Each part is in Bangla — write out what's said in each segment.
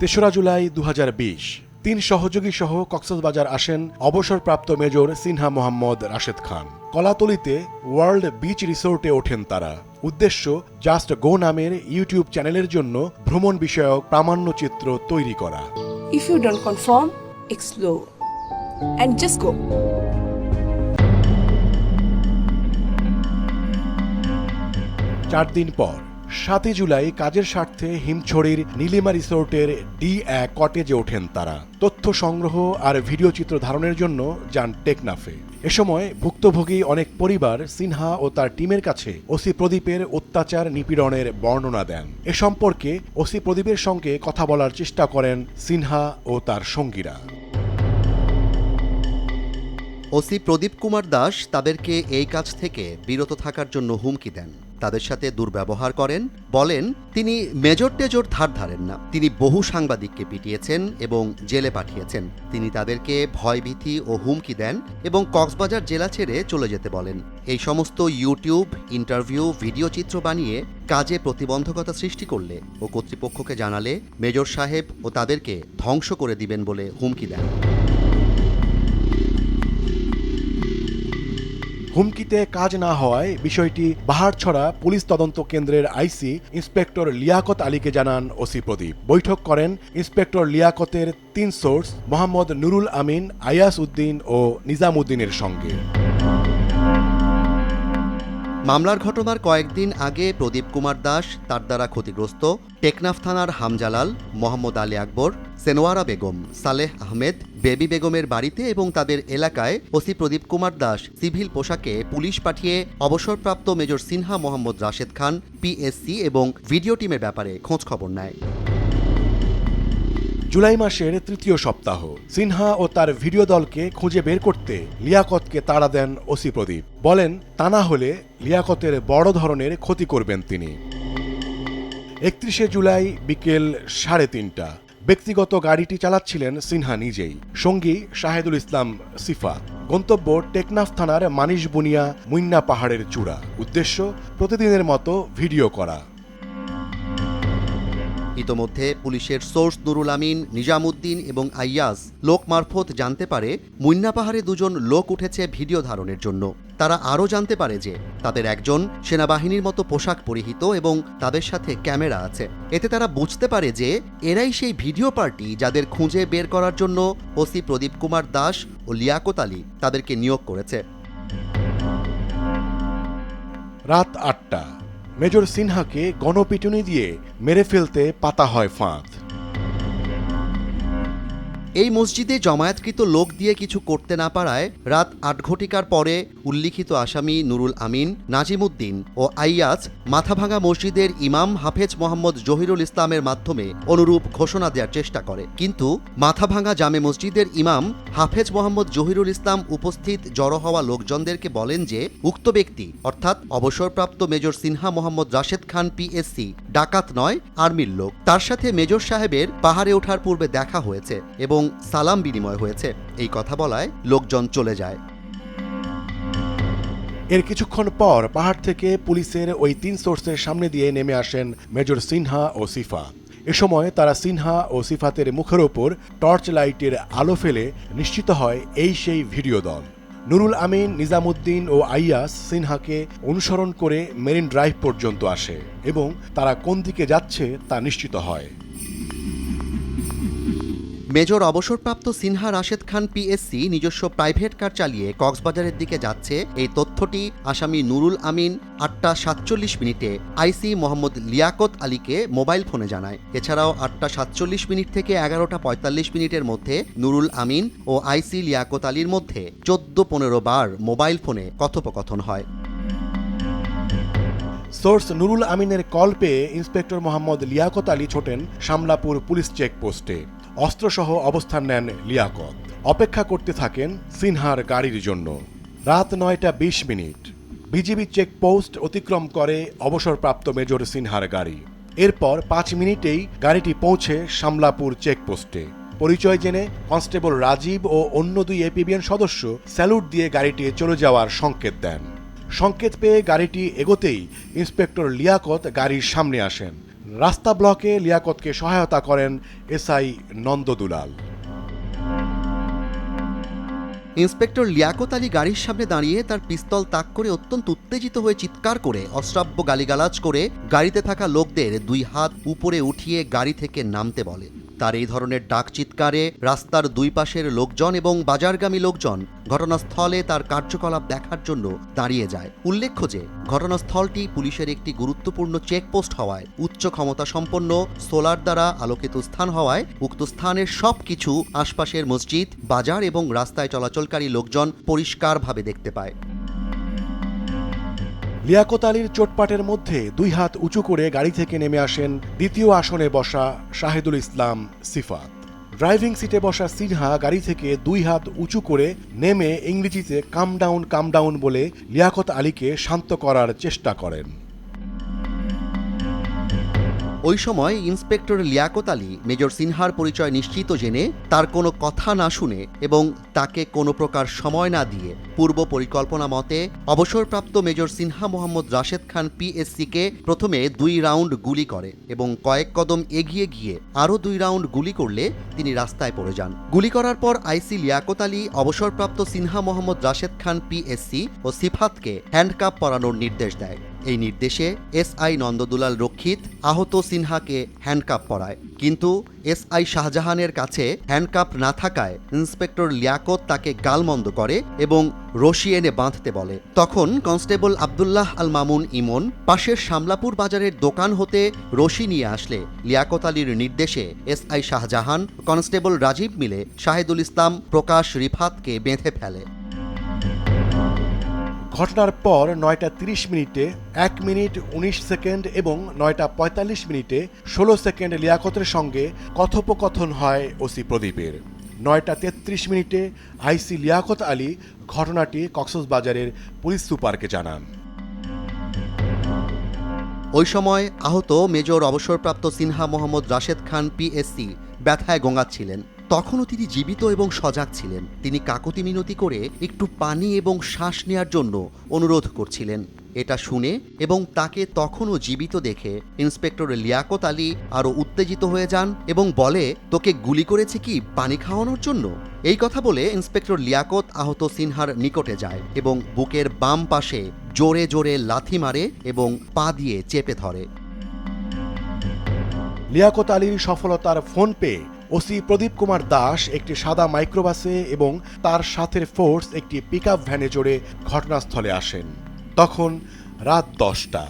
তেসরা জুলাই দু তিন সহযোগী সহ কক্সবাজার আসেন অবসরপ্রাপ্ত মেজর সিনহা মোহাম্মদ রাশেদ খান কলাতলিতে ওয়ার্ল্ড বিচ রিসোর্টে ওঠেন তারা উদ্দেশ্য জাস্ট গো নামের ইউটিউব চ্যানেলের জন্য ভ্রমণ বিষয়ক প্রামাণ্যচিত্র তৈরি করা you don't conform, explore. And just go. চার দিন পর সাতই জুলাই কাজের স্বার্থে হিমছড়ির নীলিমা রিসোর্টের ডি এক কটেজে ওঠেন তারা। তথ্য সংগ্রহ আর ভিডিও চিত্র ধারণের জন্য যান টেকনাফে। এ সময় ভুক্তভোগী অনেক পরিবার সিনহা ও তার টিমের কাছে ওসি প্রদীপের অত্যাচার নিপীড়নের বর্ণনা দেন। এ সম্পর্কে ওসি প্রদীপের সঙ্গে কথা বলার চেষ্টা করেন সিনহা ও তার সঙ্গীরা। ওসি প্রদীপ কুমার দাস তাদেরকে এই কাজ থেকে বিরত থাকার জন্য হুমকি দেন। তাদের সাথে দুর্ব্যবহার করেন, বলেন, তিনি মেজর টেজর ধার ধারেন না। তিনি বহু সাংবাদিককে পিটিয়েছেন এবং জেলে পাঠিয়েছেন। তিনি তাদেরকে ভয়ভীতি ও হুমকি দেন এবং কক্সবাজার জেলা ছেড়ে চলে যেতে বলেন। এই সমস্ত ইউটিউব, ইন্টারভিউ, ভিডিও চিত্র বানিয়ে কাজে প্রতিবন্ধকতা সৃষ্টি করলে ও কর্তৃপক্ষকে জানালে মেজর সাহেব ও তাদেরকে ধ্বংস করে দিবেন বলে হুমকি দেন। হুমকিতে কাজ না হওয়ায় বিষয়টি বাহারছড়া পুলিশ তদন্ত কেন্দ্রের আইসি ইন্সপেক্টর লিয়াকত আলীকে জানান ওসি প্রদীপ। বৈঠক করেন ইন্সপেক্টর লিয়াকতের তিন সোর্স, মোহাম্মদ নুরুল আমিন, আয়াস উদ্দিন ও নিজাম উদ্দিনের সঙ্গে। মামলার ঘটনার কয়েকদিন আগে প্রদীপ কুমার দাস তার দ্বারা ক্ষতিগ্রস্ত টেকনাফ থানার হামজালাল, মোহাম্মদ আলী আকবর, সেনোয়ারা বেগম, সালেহ আহমেদ, বেবি বেগমের বাড়িতে এবং তাদের এলাকায় ওসি প্রদীপ কুমার দাস সিভিল পোশাকে পুলিশ পাঠিয়ে অবসরপ্রাপ্ত মেজর সিনহা মোহাম্মদ রাশেদ খান, পিএসসি এবং ভিডিও টিমের ব্যাপারে খোঁজখবর নেয়। জুলাই মাসের তৃতীয় সপ্তাহ। সিনহা ও তার ভিডিও দলকে খুঁজে বের করতে লিয়াকতকে তাড়া দেন ওসি প্রদীপ। বলেন, তা না হলে লিয়াকতের বড় ধরনের ক্ষতি করবেন তিনি। একত্রিশে জুলাই বিকেল সাড়ে তিনটা। ব্যক্তিগত গাড়িটি চালাচ্ছিলেন সিনহা নিজেই। সঙ্গী শাহেদুল ইসলাম সিফা। গন্তব্য টেকনাফ থানার মানিশ বুনিয়া মুন্না পাহাড়ের চূড়া। উদ্দেশ্য, প্রতিদিনের মতো ভিডিও করা। ইতোমধ্যে পুলিশের সোর্স নুরুল আমিন, নিজামুদ্দিন এবং আইয়াজ লোক মারফত জানতে পারে মুন্না পাহাড়ে দুজন লোক উঠেছে ভিডিও ধারণের জন্য। তারা আরও জানতে পারে যে তাদের একজন সেনাবাহিনীর মতো পোশাক পরিহিত এবং তাদের সাথে ক্যামেরা আছে। এতে তারা বুঝতে পারে যে এরাই সেই ভিডিও পার্টি যাদের খুঁজে বের করার জন্য ওসি প্রদীপ কুমার দাস ও লিয়াকত আলী তাদেরকে নিয়োগ করেছে। রাত আটটা। মেজর সিনহাকে গণপিটুনি দিয়ে মেরে ফেলতে পাতা হয় ফাঁদ। এই মসজিদে জমায়েতকৃত লোক দিয়ে কিছু করতে না পারায় রাত আট ঘটিকার পরে উল্লিখিত আসামি নুরুল আমিন নাজিমুদ্দিন ও আইয়াজ মাথাভাঙা মসজিদের ইমাম হাফেজ মোহাম্মদ জহিরুল ইসলামের মাধ্যমে অনুরূপ ঘোষণা দেওয়ার চেষ্টা করে। কিন্তু মাথাভাঙা জামে মসজিদের ইমাম হাফেজ মোহাম্মদ জহিরুল ইসলাম উপস্থিত জড়ো হওয়া লোকজনদেরকে বলেন যে, উক্ত ব্যক্তি, অর্থাৎ অবসরপ্রাপ্ত মেজর সিনহা মোহাম্মদ রাশেদ খান পিএসসি ডাকাত নয়, আর্মির লোক। তার সাথে মেজর সাহেবের পাহাড়ে ওঠার পূর্বে দেখা হয়েছে এবং সালাম বিনিময় হয়েছে। এই কথা বলায় লোকজন চলে যায়। এর কিছুক্ষণ পর পাহাড় থেকে পুলিশের ওই তিন সোর্সের সামনে দিয়ে নেমে আসেন মেজর সিনহা ও সিফা। এ সময় তারা সিনহা ও সিফাতের মুখের ওপর টর্চ লাইটের আলো ফেলে নিশ্চিত হয় এই সেই ভিডিও দল। নুরুল আমিন, নিজামুদ্দিন ও আইয়াস সিনহাকে অনুসরণ করে মেরিন ড্রাইভ পর্যন্ত আসে এবং তারা কোন দিকে যাচ্ছে তা নিশ্চিত হয়। মেজর অবসরপ্রাপ্ত সিনহা রাশেদ খান পিএসসি নিজস্ব প্রাইভেট কার চালিয়ে কক্সবাজারের দিকে যাচ্ছে। এই তথ্যটি আসামি নুরুল আমিন আটটা সাতচল্লিশ মিনিটে আইসি মোহাম্মদ লিয়াকত আলীকে মোবাইল ফোনে জানায়। এছাড়াও আটটা সাতচল্লিশ মিনিট থেকে এগারোটা পঁয়তাল্লিশ মিনিটের মধ্যে নুরুল আমিন ও আইসি লিয়াকত আলীর মধ্যে চোদ্দ পনেরো বার মোবাইল ফোনে কথোপকথন হয়। সোর্স নুরুল আমিনের কল পেয়ে ইন্সপেক্টর মোহাম্মদ লিয়াকত আলী ছোটেন শামলাপুর পুলিশ চেকপোস্টে। অস্ত্রসহ অবস্থান নেন লিয়াকত। অপেক্ষা করতে থাকেন সিনহার গাড়ির জন্য। রাত নয়টা বিশ মিনিট। বিজিবি চেকপোস্ট অতিক্রম করে অবসরপ্রাপ্ত মেজর সিনহার গাড়ি। এরপর পাঁচ মিনিটেই গাড়িটি পৌঁছে শামলাপুর চেকপোস্টে। পরিচয় জেনে কনস্টেবল রাজীব ও অন্য দুই এপিবিএন সদস্য স্যালুট দিয়ে গাড়িটি চলে যাওয়ার সংকেত দেন। সংকেত পেয়ে গাড়িটি এগোতেই ইন্সপেক্টর লিয়াকত গাড়ির সামনে আসেন। রাস্তা ব্লকে লিয়াকতকে সহায়তা করেন এসআই নন্দদুলাল। ইন্সপেক্টর লিয়াকত আলী গাড়ির সামনে দাঁড়িয়ে তার পিস্তল তাক করে অত্যন্ত উত্তেজিত হয়ে চিৎকার করে, অশ্রাব্য গালিগালাজ করে গাড়িতে থাকা লোকদের দুই হাত উপরে উঠিয়ে গাড়ি থেকে নামতে বলে তার এই ধরনের ডাক চিৎকারে রাস্তার দুই পাশের লোকজন এবং বাজারগামী লোকজন ঘটনাস্থলে তার কার্যকলাপ দেখার জন্য দাঁড়িয়ে যায়। উল্লেখ্য যে, ঘটনাস্থলটি পুলিশের একটি গুরুত্বপূর্ণ চেকপোস্ট হওয়ায়, উচ্চ ক্ষমতা সম্পন্ন সোলার দ্বারা আলোকিত স্থান হওয়ায় উক্ত স্থানের সব কিছু আশপাশের মসজিদ, বাজার এবং রাস্তায় চলাচলকারী লোকজন পরিষ্কারভাবে দেখতে পায়। লিয়াকত আলীর চোটপাটের মধ্যে দুই হাত উঁচু করে গাড়ি থেকে নেমে আসেন দ্বিতীয় আসনে বসা শাহেদুল ইসলাম সিফাত। ড্রাইভিং সিটে বসা সিনহা গাড়ি থেকে দুই হাত উঁচু করে নেমে ইংরেজিতে কাম ডাউন কাম ডাউন বলে লিয়াকত আলীকে শান্ত করার চেষ্টা করেন। ওই সময় ইন্সপেক্টর লিয়াকত আলী, মেজর সিনহার পরিচয় নিশ্চিত জেনে তার কোনো কথা না শুনে এবং তাকে কোনো প্রকার সময় না দিয়ে পূর্ব পরিকল্পনা মতে অবসরপ্রাপ্ত মেজর সিনহা মোহাম্মদ রাশেদ খান পিএসসিকে প্রথমে দুই রাউন্ড গুলি করে এবং কয়েক কদম এগিয়ে গিয়ে আরও দুই রাউন্ড গুলি করলে তিনি রাস্তায় পড়ে যান। গুলি করার পর আইসি লিয়াকত আলী, অবসরপ্রাপ্ত সিনহা মোহাম্মদ রাশেদ খান পিএসসি ও সিফাতকে হ্যান্ডকাপ পরানোর নির্দেশ দেয়। এই নির্দেশে এসআই নন্দদুলাল রক্ষিত আহত সিনহাকে হ্যান্ডকাপ পরায়। কিন্তু এসআই শাহজাহানের কাছে হ্যান্ডকাপ না থাকায় ইন্সপেক্টর লিয়াকত তাকে গালমন্দ করে এবং রশি এনে বাঁধতে বলে। তখন কনস্টেবল আবদুল্লাহ আল মামুন ইমন পাশের শামলাপুর বাজারের দোকান হতে রশি নিয়ে আসলে। লিয়াকত আলীর নির্দেশে এসআই শাহজাহান কনস্টেবল রাজীব মিলে শাহেদুল ইসলাম প্রকাশ রিফাতকে বেঁধে ফেলে। ঘটনার পর নয়টা তিরিশ মিনিটে এক মিনিট উনিশ সেকেন্ড এবং নয়টা পঁয়তাল্লিশ মিনিটে ষোলো সেকেন্ড লিয়াকতের সঙ্গে কথোপকথন হয় ওসি প্রদীপের। নয়টা তেত্রিশ মিনিটে আইসি লিয়াকত আলী ঘটনাটি কক্সবাজারের পুলিশ সুপারকে জানান। ওই সময় আহত মেজর অবসরপ্রাপ্ত সিনহা মোহাম্মদ রাশেদ খান পিএসসি ব্যথায় গোঙাচ্ছিলেন। তখনও তিনি জীবিত এবং সজাগ ছিলেন। তিনি কাকতি মিনতি করে একটু পানি এবং শ্বাস নেয়ার জন্য অনুরোধ করছিলেন। এটা শুনে এবং তাকে তখনও জীবিত দেখে ইন্সপেক্টর লিয়াকত আলী আরও উত্তেজিত হয়ে যান এবং বলে, তোকে গুলি করেছে কি পানি খাওয়ানোর জন্য? এই কথা বলে ইন্সপেক্টর লিয়াকত আহত সিনহার নিকটে যায় এবং বুকের বাম পাশে জোরে জোরে লাথি মারে এবং পা দিয়ে চেপে ধরে। লিয়াকত আলীর সফলতার ফোন পেয়ে ওসি প্রদীপ কুমার দাস একটি সাদা মাইক্রোবাসে এবং তার সাথের ফোর্স একটি পিকআপ ভ্যানে চড়ে ঘটনাস্থলে আসেন। তখন রাত দশটা।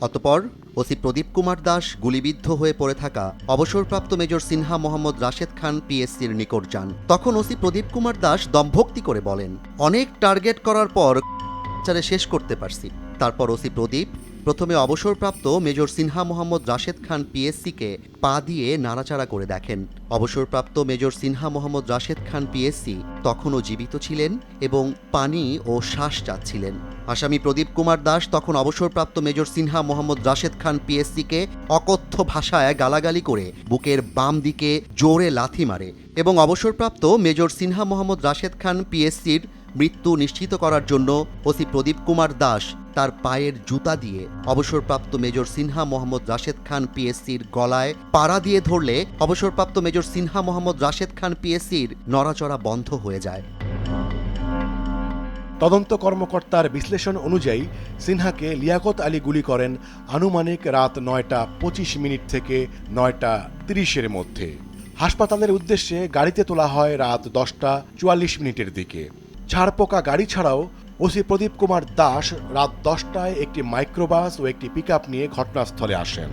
অতপর ওসি প্রদীপ কুমার দাস গুলিবিদ্ধ হয়ে পড়ে থাকা অবসরপ্রাপ্ত মেজর সিনহা মোহাম্মদ রাশেদ খান পিএসসির নিকট যান। তখন ওসি প্রদীপ কুমার দাস দমভক্তি করে বলেন, অনেক টার্গেট করার পর শেষ করতে পারছি। তারপর ওসি প্রদীপ প্রথমে অবসরপ্রাপ্ত মেজর সিনহা মোহাম্মদ রাশেদ খান পিএসসিকে পা দিয়ে নাড়াচাড়া করে দেখেন। অবসরপ্রাপ্ত মেজর সিনহা মোহাম্মদ রাশেদ খান পিএসসি তখনও জীবিত ছিলেন এবং পানি ও শ্বাস চাচ্ছিলেন। আসামি প্রদীপ কুমার দাস তখন অবসরপ্রাপ্ত মেজর সিনহা মোহাম্মদ রাশেদ খান পিএসসিকে অকথ্য ভাষায় গালাগালি করে বুকের বাম দিকে জোরে লাথি মারে এবং অবসরপ্রাপ্ত মেজর সিনহা মোহাম্মদ রাশেদ খান পিএসসির মৃত্যু নিশ্চিত করার জন্য ওসি প্রদীপ কুমার দাস তার পায়ের জুতা দিয়ে অবসরপ্রাপ্ত মেজর সিনহা মোহাম্মদ রাশেদ খান পিএসসির গলায় পাড়া দিয়ে ধরলে অবসরপ্রাপ্ত মেজর সিনহা মোহাম্মদ রাশেদ খান পিএসসির নড়াচড়া বন্ধ হয়ে যায়। তদন্ত কর্মকর্তার বিশ্লেষণ অনুযায়ী সিনহাকে লিয়াকত আলী গুলি করেন আনুমানিক রাত নয়টা পঁচিশ মিনিট থেকে নয়টা তিরিশের মধ্যে। হাসপাতালের উদ্দেশ্যে গাড়িতে তোলা হয় রাত দশটা চুয়াল্লিশ মিনিটের দিকে। ছাড়পোকা গাড়ি ছাড়াও ওসি প্রদীপ কুমার দাস রাত দশটায় একটি মাইক্রোবাস ও একটি পিকআপ নিয়ে ঘটনাস্থলে আসেন।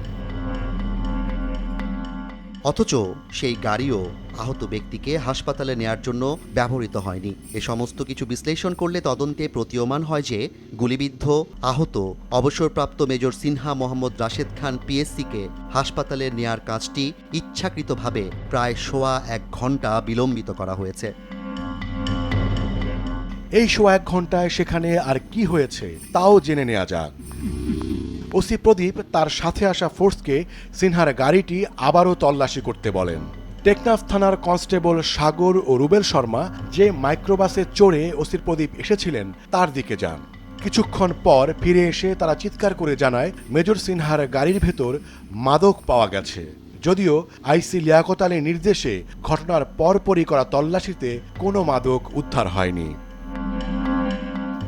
অথচ সেই গাড়িও আহত ব্যক্তিকে হাসপাতালে নেয়ার জন্য ব্যবহৃত হয়নি। এ সমস্ত কিছু বিশ্লেষণ করলে তদন্তে প্রতীয়মান হয় যে গুলিবিদ্ধ, আহত, অবসরপ্রাপ্ত মেজর সিনহা মোহাম্মদ রাশেদ খান পিএসসিকে হাসপাতালে নেয়ার কাজটি ইচ্ছাকৃতভাবে প্রায় সোয়া এক ঘণ্টা বিলম্বিত করা হয়েছে। এই শো এক ঘন্টায় সেখানে আর কি হয়েছে তাও জেনে নেওয়া যাক। ওসি প্রদীপ তার সাথে আসা ফোর্সকে সিনহার গাড়িটি আবারও তল্লাশি করতে বলেন। টেকনাফ থানার কনস্টেবল সাগর ও রুবেল শর্মা যে মাইক্রোবাসে চড়ে ওসির প্রদীপ এসেছিলেন, তার দিকে যান। কিছুক্ষণ পর ফিরে এসে তারা চিৎকার করে জানায়, মেজর সিনহার গাড়ির ভেতর মাদক পাওয়া গেছে। যদিও আইসি লিয়াকত আলীর নির্দেশে ঘটনার পরপরই করা তল্লাশিতে কোনো মাদক উদ্ধার হয়নি।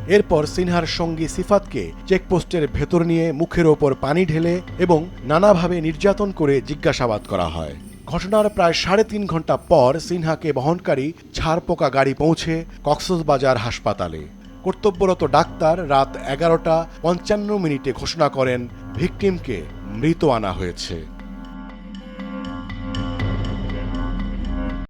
এরপর সিনহার সঙ্গী সিফাতকে চেকপোস্টের ভেতর নিয়ে মুখের ওপর পানি ঢেলে এবং নানাভাবে নির্যাতন করে জিজ্ঞাসাবাদ করা হয়। ঘটনার প্রায় সাড়ে তিন ঘণ্টা পর সিনহাকে বহনকারী ছাড়পোকা গাড়ি পৌঁছে কক্সবাজার হাসপাতালে। কর্তব্যরত ডাক্তার রাত এগারোটা পঞ্চান্ন মিনিটে ঘোষণা করেন, ভিকটিমকে মৃত আনা হয়েছে।